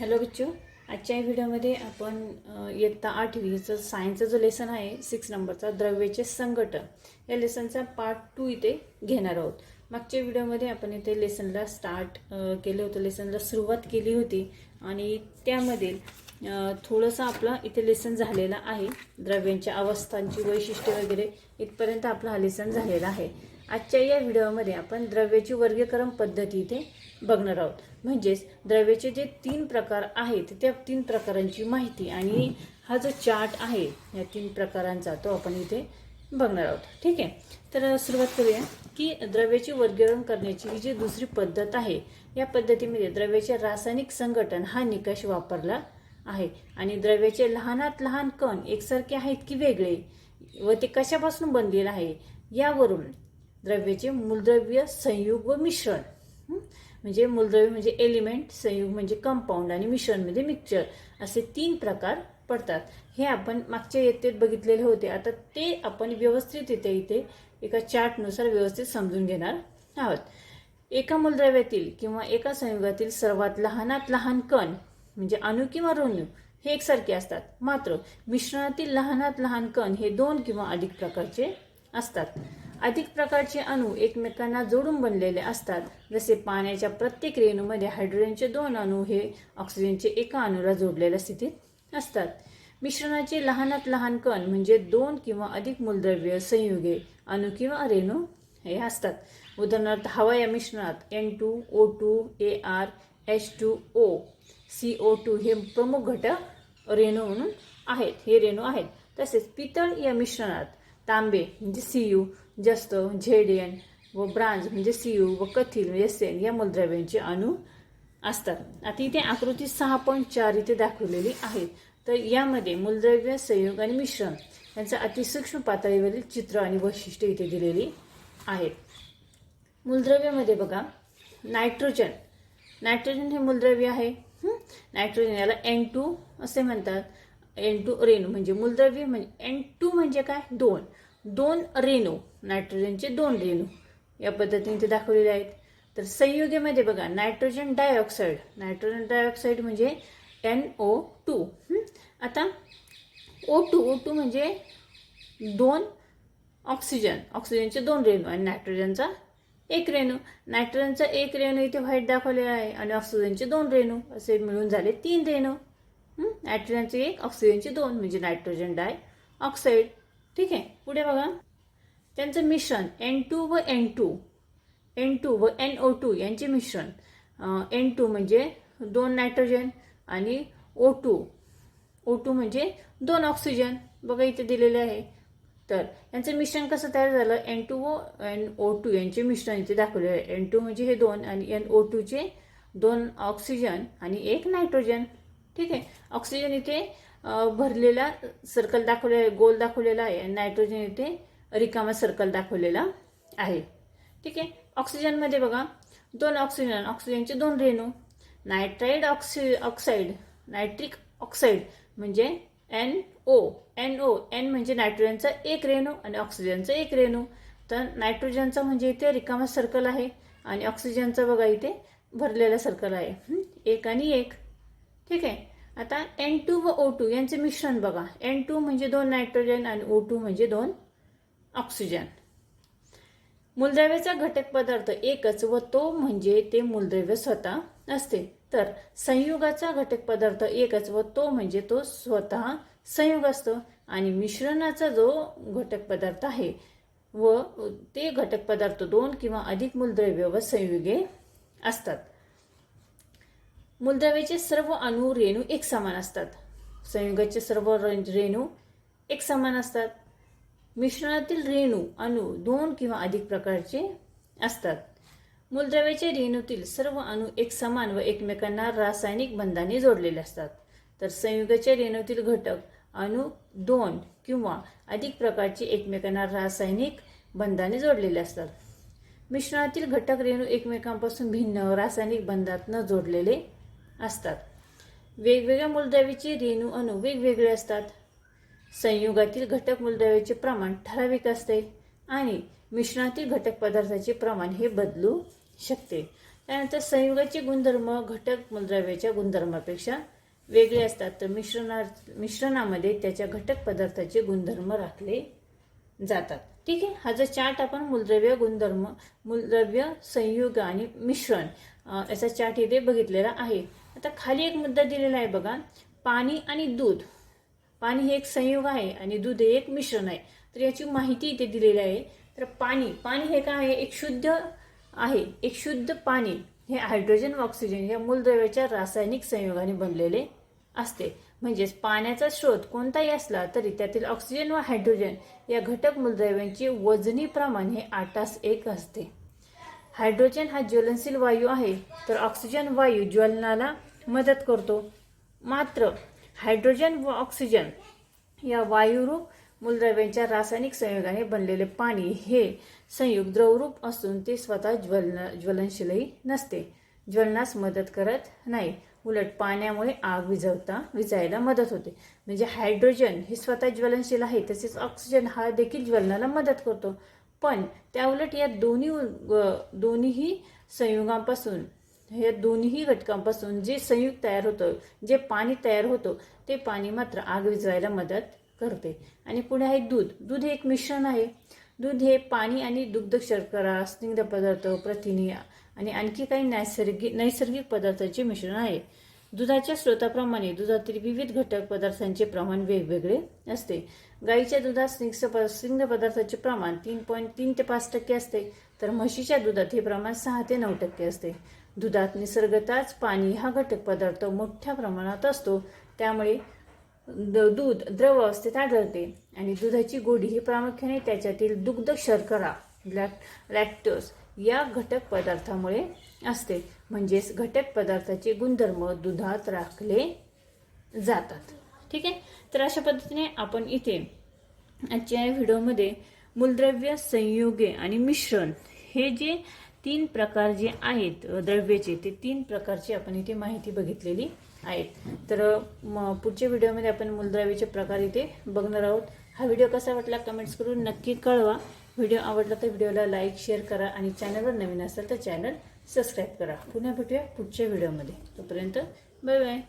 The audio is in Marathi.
हॅलो बच्चू. आजच्या व्हिडिओमध्ये आपण अ, इयत्ता आठवीचं सायन्सचं जो लेसन आहे सिक्स नंबरचा द्रव्याचे संघटन. या लेसनचा पार्ट टू इथे घेणार आहोत. मागच्या व्हिडिओमध्ये आपण इथे लेसनला स्टार्ट केलं होतं. लेसनला सुरुवात केली होती. आणि त्यामध्ये थोडंसं आपला इथे लेसन झालेला आहे. द्रव्यांच्या अवस्थांची वैशिष्ट्ये वगैरे इथपर्यंत आपला हा लेसन झालेला आहे. आजच्या या व्हिडिओमध्ये आपण द्रव्याची वर्गीकरण पद्धती इथे बघणार आहोत. म्हणजेच द्रव्याचे जे तीन प्रकार आहेत त्या तीन प्रकारांची माहिती आणि हा जो चार्ट आहे या तीन प्रकारांचा तो आपण इथे बघणार आहोत. ठीक आहे? तर सुरुवात करूया की द्रव्याचे वर्गीकरण करण्याची ही जी दुसरी पद्धत आहे या पद्धतीमध्ये द्रव्याचे रासायनिक संघटन हा निकष वापरला आहे. आणि द्रव्याचे लहानात लहान कण एकसारखे आहेत की वेगळे? व ते कशापासून बनलेलं आहे? यावरून द्रव्याचे मूलद्रव्य संयुग व मिश्रण. म्हणजे मूलद्रव्य म्हणजे एलिमेंट संयुग म्हणजे कंपाऊंड आणि मिश्रण म्हणजे मिक्सचर असे तीन प्रकार पडतात. हे आपण मागच्या इयत्तेत बघितलेले होते. आता ते आपण व्यवस्थित इथे इथे एका चार्टनुसार व्यवस्थित समजून घेणार आहोत. एका मूलद्रव्यातील किंवा एका संयुगातील सर्वात लहानात लहान कण म्हणजे अणु किंवा रोणू हे एकसारखे असतात. मात्र मिश्रणातील लहानात लहान कण हे दोन किंवा अधिक प्रकारचे असतात. अधिक प्रकारचे अणू एकमेकांना जोडून बनलेले असतात. जसे पाण्याच्या प्रत्येक रेणूमध्ये हायड्रोजनचे दोन अणू हे ऑक्सिजनचे एका अणूला जोडलेल्या स्थितीत असतात. मिश्रणाचे लहानात लहान कण म्हणजे दोन किंवा अधिक मूलद्रव्य संयुगे अणू किंवा रेणू हे असतात. उदाहरणार्थ हवा या मिश्रणात N two O two A R H two O C O two हे प्रमुख घटक रेणू म्हणून आहेत. हे रेणू आहेत. तसेच पितळ या मिश्रणात तांबे म्हणजे सीयू जस्त झेडियन एन व ब्रांज म्हणजे सीयू व कथील म्हणजे सेन या मूलद्रव्यांचे अणू असतात. आता इथे आकृती सहा पॉईंट चार इथे दाखवलेली आहे. तर यामध्ये मूलद्रव्य संयोग आणि मिश्रण यांचं अतिसूक्ष्म पातळीवरील चित्र आणि वैशिष्ट्य इथे दिलेली आहेत. मूलद्रव्यामध्ये बघा नायट्रोजन. नायट्रोजन हे मूलद्रव्य आहे. नायट्रोजन याला एन टू असे म्हणतात. एन टू रेणू म्हणजे मूलद्रव्य म्हणजे एन टू म्हणजे काय? दोन. दोन रेणू नायट्रोजनचे दोन रेणू या पद्धतीने ते दाखवलेले आहेत. तर संयुगेमध्ये बघा नायट्रोजन डायऑक्साईड नायट्रोजन डायऑक्साईड म्हणजे एन ओ टू आता ओ टू ओ टू म्हणजे दोन ऑक्सिजन ऑक्सिजनचे दोन रेणू आणि नायट्रोजनचा एक रेणू. नायट्रोजनचा एक रेणू इथे व्हाईट दाखवलेला आहे आणि ऑक्सिजनचे दोन रेणू असे मिळून झाले तीन रेणू. नायट्रोजनचे एक ऑक्सिजनचे दोन म्हणजे नायट्रोजन डाय ऑक्साईड ठीक आहे? पुढे बघा. त्यांचं मिश्रण एन टू व एन टू एन टू व एन ओ टू यांचे मिश्रण. एन टू म्हणजे दोन नायट्रोजन आणि ओ टू ओ टू म्हणजे दोन ऑक्सिजन बघा इथे दिलेले आहे. तर यांचं मिश्रण कसं तयार झालं? एन टू व एन ओ टू यांचे मिश्रण इथे दाखवले आहे. एन टू म्हणजे हे दोन आणि एन ओ टूचे दोन ऑक्सिजन आणि एक नायट्रोजन ठीक आहे. ऑक्सिजन इथे भरलेला सर्कल दाखवलेला आहे गोल दाखवलेला आहे नायट्रोजन इथे रिकामा सर्कल दाखवलेला आहे. ठीक आहे. ऑक्सिजनमध्ये बघा दोन ऑक्सिजन ऑक्सिजनचे दोन रेणू. नायट्राईड ऑक्सि ऑक्साईड नायट्रिक ऑक्साईड म्हणजे N O N O N म्हणजे नायट्रोजनचा एक रेणू आणि ऑक्सिजनचा एक रेणू. तर नायट्रोजनचा म्हणजे इथे रिकामा सर्कल आहे आणि ऑक्सिजनचा बघा इथे भरलेला सर्कल आहे. एक आणि एक. ठीक आहे. आता एन टू व ओ टू यांचे मिश्रण बघा. एन टू म्हणजे दोन नायट्रोजन आणि ओ टू म्हणजे दोन ऑक्सिजन मूलद्रव्याचा घटक पदार्थ एकच व तो म्हणजे ते मूलद्रव्य स्वतः असते तर संयुगाचा घटक पदार्थ एकच व तो म्हणजे तो स्वतः संयुग असतो. आणि मिश्रणाचा जो घटक पदार्थ आहे व ते घटक पदार्थ दोन किंवा अधिक मूलद्रव्य व संयुगे असतात. मूलद्रव्याचे सर्व अणु रेणू एक समान असतात. संयुगाचे सर्व रेणू एक समान असतात. मिश्रणातील रेणू अणू दोन किंवा अधिक प्रकारचे असतात. मूलद्रव्याच्या रेणूतील सर्व अणू एक समान व एकमेकांना रासायनिक बंधाने जोडलेले असतात. तर संयुगाच्या रेणूतील घटक अणू दोन किंवा अधिक प्रकारचे एकमेकांना रासायनिक बंधाने जोडलेले असतात. मिश्रणातील घटक रेणू एकमेकांपासून भिन्न रासायनिक बंधात न जोडलेले असतात. वेगवेगळ्या मूलद्रव्याचे रेणू अणू वेगवेगळे असतात. संयुगातील घटक मूलद्रव्याचे प्रमाण ठराविक असते आणि मिश्रणातील घटक पदार्थाचे प्रमाण हे बदलू शकते. त्यानंतर संयुगाचे गुणधर्म घटक मूलद्रव्याच्या गुणधर्मापेक्षा वेगळे असतात. तर मिश्रणा मिश्रणामध्ये त्याच्या घटक पदार्थाचे गुणधर्म राखले जातात. ठीक आहे? हा जो चार्ट आपण मूलद्रव्य गुणधर्म मूलद्रव्य संयुग आणि मिश्रण याचा चार्ट इथे बघितलेला आहे. आता खाली एक मुद्दा दिलेला आहे बघा. पाणी आणि दूध. पाणी हे एक संयोग आहे आणि दूध हे एक मिश्रण आहे. तर याची माहिती इथे दिलेली आहे. तर पाणी पाणी हे काय आहे? एक शुद्ध आहे. एक शुद्ध पाणी हे हायड्रोजन व ऑक्सिजन या मूलद्रव्याच्या रासायनिक संयोगाने बनलेले असते. म्हणजेच पाण्याचा स्रोत कोणताही असला तरी त्यातील ऑक्सिजन व हायड्रोजन या घटक मूलद्रव्यांचे वजनी प्रमाण हे आठास एक असते. हायड्रोजन हा ज्वलनशील वायू आहे तर ऑक्सिजन वायू ज्वलनाला मदत करतो. मात्र हायड्रोजन व ऑक्सिजन या वायुरूप मूलद्रव्यांच्या रासायनिक संयोगाने बनलेले पाणी हे संयुग द्रवरूप असून ते स्वतः ज्वलन ज्वलनशीलही नसते. ज्वलनास मदत करत नाही. उलट पाण्यामुळे आग विझवता विझायला मदत होते. म्हणजे हायड्रोजन हे स्वतः ज्वलनशील आहे तसेच ऑक्सिजन हा देखील ज्वलनाला मदत करतो. पण त्याउलट या दोन्ही दोन्हीही संयुगांपासून या दोन्ही घटकांपासून जे संयुग तयार होतं जे पाणी तयार होतं ते पाणी मात्र आग विझवायला मदत करते. आणि पुढे आहे दूध. दूध हे एक मिश्रण आहे. दूध हे पाणी आणि दुग्ध शर्करा स्निग्ध पदार्थ प्रथिने आणि आणखी काही नैसर्गिक नैसर्गिक पदार्थाचे मिश्रण आहे. दुधाच्या स्रोताप्रमाणे दुधातील विविध घटक पदार्थांचे प्रमाण वेगवेगळे असते. गाईच्या दुधात स्निग्ध प- स्निग्ध पदार्थाचे प्रमाण तीन पॉईंट तीन ते पाच टक्के असते. तर म्हशीच्या दुधात हे प्रमाण सहा ते नऊ टक्के असते. दुधात निसर्गताच पाणी हा घटक पदार्थ मोठ्या प्रमाणात असतो. त्यामुळे द- दूध द्रव अवस्थेत आढळते आणि दुधाची गोडी ही प्रामुख्याने त्याच्यातील दुग्ध शर्करा लॅक लॅक्टोस या घटक पदार्थामुळे असते. म्हणजेच घटक पदार्थाचे गुणधर्म दुधात राखले जातात. ठीक आहे? तर अशा पद्धतीने आपण इथे आजच्या व्हिडिओमध्ये मूलद्रव्य संयुगे आणि मिश्रण हे जे तीन प्रकार जे आहेत द्रव्याचे ते तीन प्रकारची आपण इथे माहिती बघितलेली. आहेत. तर म, पुढच्या व्हिडिओमध्ये आपण मूलद्रव्याचे प्रकार इथे बघणार आहोत. हा व्हिडिओ कसा वाटला कमेंट्स करून नक्की कळवा. व्हिडिओ आवडला तर व्हिडिओला लाईक शेअर करा आणि चॅनलवर नवीन असेल तर चॅनल सबस्क्राईब करा. पुन्हा भेटूया पुढच्या व्हिडिओमध्ये. तोपर्यंत बाय बाय